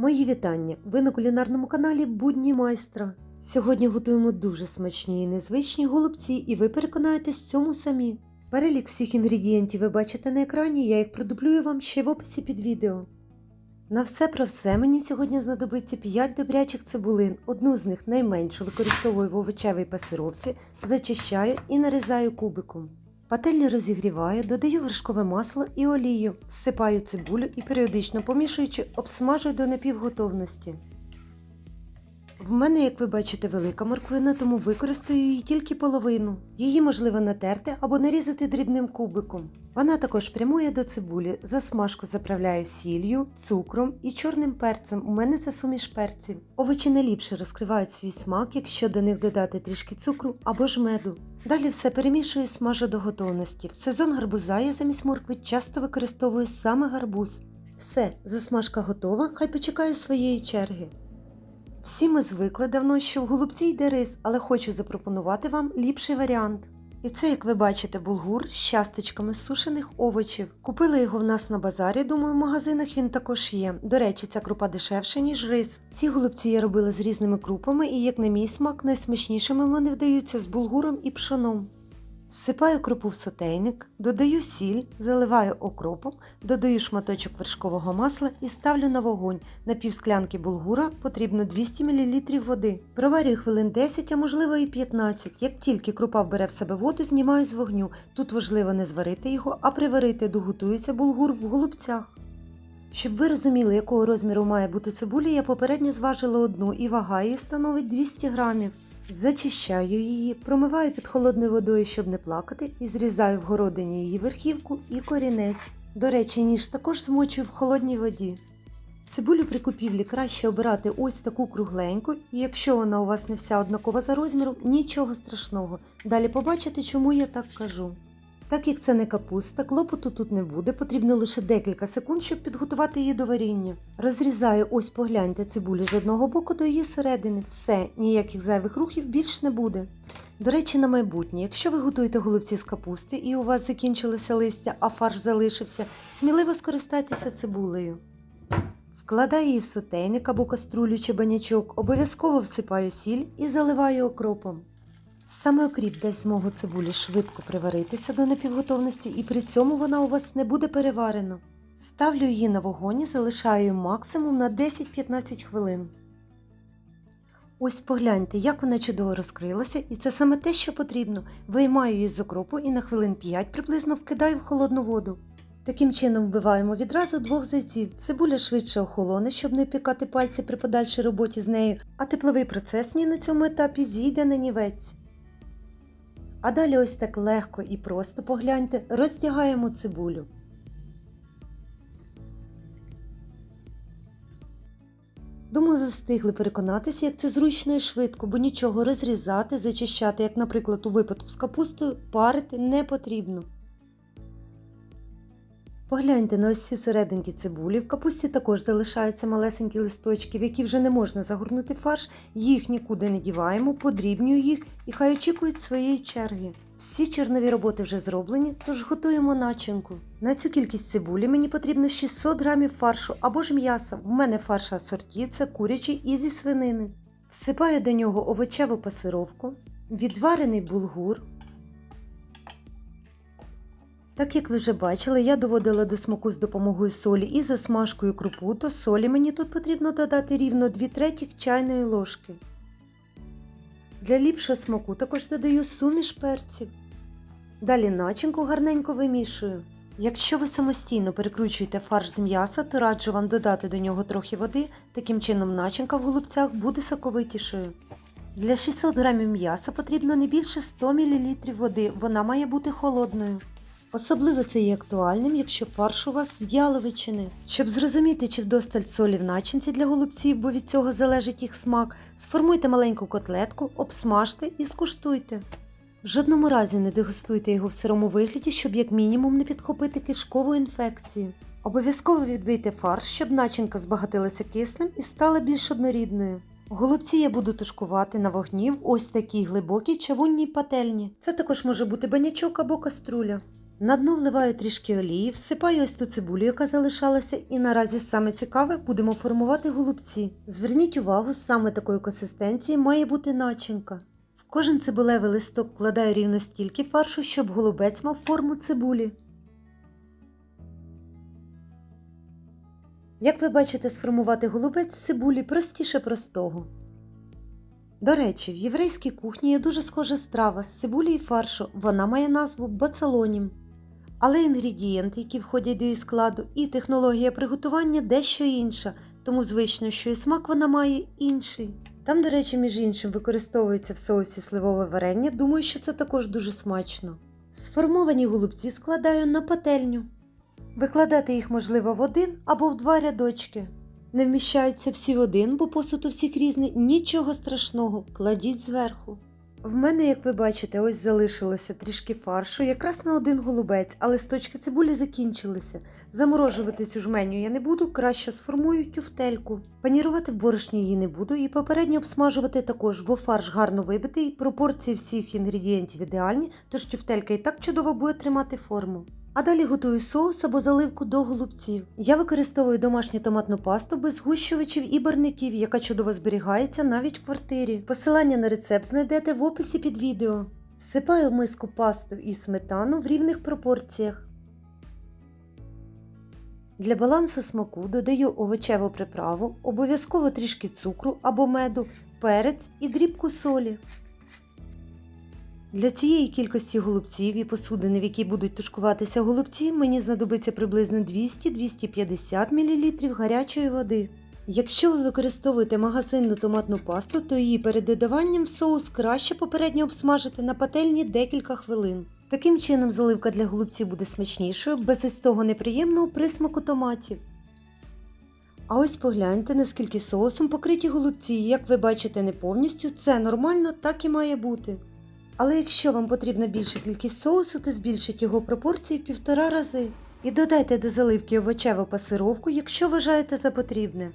Мої вітання! Ви на кулінарному каналі Будні майстра. Сьогодні готуємо дуже смачні і незвичні голубці, і ви переконаєтесь в цьому самі. Перелік всіх інгредієнтів ви бачите на екрані, я їх продублюю вам ще в описі під відео. На все про все мені сьогодні знадобиться 5 добрячих цибулин. Одну з них найменшу використовую в овочевій пасировці, зачищаю і нарізаю кубиком. Пательню розігріваю, додаю вершкове масло і олію, всипаю цибулю і періодично помішуючи, обсмажую до напівготовності. В мене, як ви бачите, велика морквина, тому використаю її тільки половину. Її можливо натерти або нарізати дрібним кубиком. Вона також прямує до цибулі, засмажку заправляю сіллю, цукром і чорним перцем. У мене це суміш перців. Овочі найліпше розкривають свій смак, якщо до них додати трішки цукру або ж меду. Далі все перемішую і смажу до готовності. В сезон гарбуза я замість моркви часто використовую саме гарбуз. Все, засмажка готова, хай почекає своєї черги. Всі ми звикли давно, що в голубці йде рис, але хочу запропонувати вам ліпший варіант. І це, як ви бачите, булгур з часточками сушених овочів. Купили його в нас на базарі, думаю, в магазинах він також є. До речі, ця крупа дешевша, ніж рис. Ці голубці я робила з різними крупами, і, як на мій смак, найсмачнішими вони вдаються з булгуром і пшоном. Всипаю крупу в сотейник, додаю сіль, заливаю окропом, додаю шматочок вершкового масла і ставлю на вогонь. На півсклянки булгура потрібно 200 мл води. Проварюю хвилин 10, а можливо і 15. Як тільки крупа вбере в себе воду, знімаю з вогню. Тут важливо не зварити його, а приварити, доготується булгур в голубцях. Щоб ви розуміли, якого розміру має бути цибуля, я попередньо зважила одну і вага її становить 200 грамів. Зачищаю її, промиваю під холодною водою, щоб не плакати, і зрізаю в городині її верхівку і корінець. До речі, ніж також змочую в холодній воді. Цибулю при купівлі краще обирати ось таку кругленьку, і якщо вона у вас не вся однакова за розміром, нічого страшного. Далі побачите, чому я так кажу. Так як це не капуста, клопоту тут не буде, потрібно лише декілька секунд, щоб підготувати її до варіння. Розрізаю, ось погляньте цибулю з одного боку до її середини. Все, ніяких зайвих рухів більш не буде. До речі, на майбутнє, якщо ви готуєте голубці з капусти і у вас закінчилося листя, а фарш залишився, сміливо скористайтеся цибулею. Вкладаю її в сотейник або каструлю чи банячок, обов'язково всипаю сіль і заливаю окропом. Саме окріп дасть змогу цибулі швидко приваритися до напівготовності і при цьому вона у вас не буде переварена. Ставлю її на вогонь і залишаю максимум на 10-15 хвилин. Ось погляньте, як вона чудово розкрилася, і це саме те, що потрібно. Виймаю її з окропу і на хвилин 5 приблизно вкидаю в холодну воду. Таким чином вбиваємо відразу двох зайців. Цибуля швидше охолоне, щоб не пікати пальці при подальшій роботі з нею, а тепловий процес ні на цьому етапі зійде на нівець. А далі ось так легко і просто погляньте, роздягаємо цибулю. Думаю, ви встигли переконатися, як це зручно і швидко, бо нічого розрізати, зачищати, як, наприклад, у випадку з капустою, парити не потрібно. Погляньте на ось ці серединки цибулі. В капусті також залишаються малесенькі листочки, в які вже не можна загорнути фарш, їх нікуди не діваємо, подрібнюю їх і хай очікують своєї черги. Всі чорнові роботи вже зроблені, тож готуємо начинку. На цю кількість цибулі мені потрібно 600 грамів фаршу або ж м'яса. В мене фарш асорті, це курячий і зі свинини. Всипаю до нього овочеву пасировку, відварений булгур. Так як ви вже бачили, я доводила до смаку з допомогою солі і засмажкою крупу, то солі мені тут потрібно додати рівно 2 третіх чайної ложки. Для ліпшого смаку також додаю суміш перців. Далі начинку гарненько вимішую. Якщо ви самостійно перекручуєте фарш з м'яса, то раджу вам додати до нього трохи води, таким чином начинка в голубцях буде соковитішою. Для 600 г м'яса потрібно не більше 100 мл води, вона має бути холодною. Особливо це є актуальним, якщо фарш у вас з яловичини. Щоб зрозуміти, чи вдосталь солі в начинці для голубців, бо від цього залежить їх смак, сформуйте маленьку котлетку, обсмажте і скуштуйте. В жодному разі не дегустуйте його в сирому вигляді, щоб як мінімум не підхопити кишкову інфекцію. Обов'язково відбийте фарш, щоб начинка збагатилася киснем і стала більш однорідною. Голубці я буду тушкувати на вогні в ось такій глибокій чавунній пательні. Це також може бути банячок або каструля. На дно вливаю трішки олії, всипаю ось ту цибулю, яка залишалася, і наразі саме цікаве будемо формувати голубці. Зверніть увагу, саме такої консистенції має бути начинка. В кожен цибулевий листок вкладаю рівно стільки фаршу, щоб голубець мав форму цибулі. Як ви бачите, сформувати голубець з цибулі простіше простого. До речі, в єврейській кухні є дуже схожа страва з цибулі і фаршу. Вона має назву бацалонім. Але інгредієнти, які входять до її складу, і технологія приготування дещо інша, тому звично, що і смак вона має інший. Там, до речі, між іншим використовується в соусі сливове варення, думаю, що це також дуже смачно. Сформовані голубці складаю на пательню. Викладати їх можливо в один або в два рядочки. Не вміщаються всі в один, бо посуд у всіх різний, нічого страшного, кладіть зверху. В мене, як ви бачите, ось залишилося трішки фаршу, якраз на один голубець, а листочки цибулі закінчилися. Заморожувати цю жменю я не буду, краще сформую тюфтельку. Панірувати в борошні її не буду і попередньо обсмажувати також, бо фарш гарно вибитий, пропорції всіх інгредієнтів ідеальні, тож тюфтелька і так чудово буде тримати форму. А далі готую соус або заливку до голубців. Я використовую домашню томатну пасту без згущувачів і барників, яка чудово зберігається навіть в квартирі. Посилання на рецепт знайдете в описі під відео. Всипаю в миску пасту і сметану в рівних пропорціях. Для балансу смаку додаю овочеву приправу, обов'язково трішки цукру або меду, перець і дрібку солі. Для цієї кількості голубців і посудини, в якій будуть тушкуватися голубці, мені знадобиться приблизно 200-250 мл гарячої води. Якщо ви використовуєте магазинну томатну пасту, то її перед додаванням в соус краще попередньо обсмажити на пательні декілька хвилин. Таким чином заливка для голубців буде смачнішою, без ось того неприємного присмаку томатів. А ось погляньте, наскільки соусом покриті голубці, як ви бачите не повністю, це нормально, так і має бути. Але якщо вам потрібна більша кількість соусу, то збільшіть його пропорції в півтора рази. І додайте до заливки овочеву пасировку, якщо вважаєте за потрібне.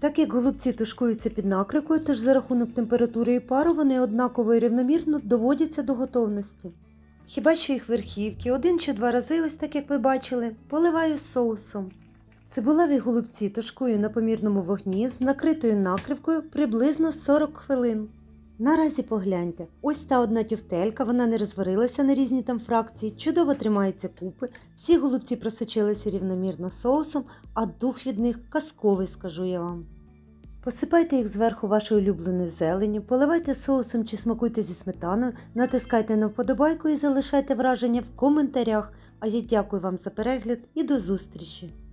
Так як голубці тушкуються під накрикою, тож за рахунок температури і пару вони однаково і рівномірно доводяться до готовності. Хіба що їх верхівки один чи два рази, ось так як ви бачили, поливаю соусом. Цибулеві голубці тушкую на помірному вогні з накритою накривкою приблизно 40 хвилин. Наразі погляньте, ось та одна тюфтелька, вона не розварилася на різні там фракції, чудово тримається купи, всі голубці просочилися рівномірно соусом, а дух від них казковий, скажу я вам. Посипайте їх зверху вашою улюбленою зеленню, поливайте соусом чи смакуйте зі сметаною, натискайте на вподобайку і залишайте враження в коментарях. А я дякую вам за перегляд і до зустрічі!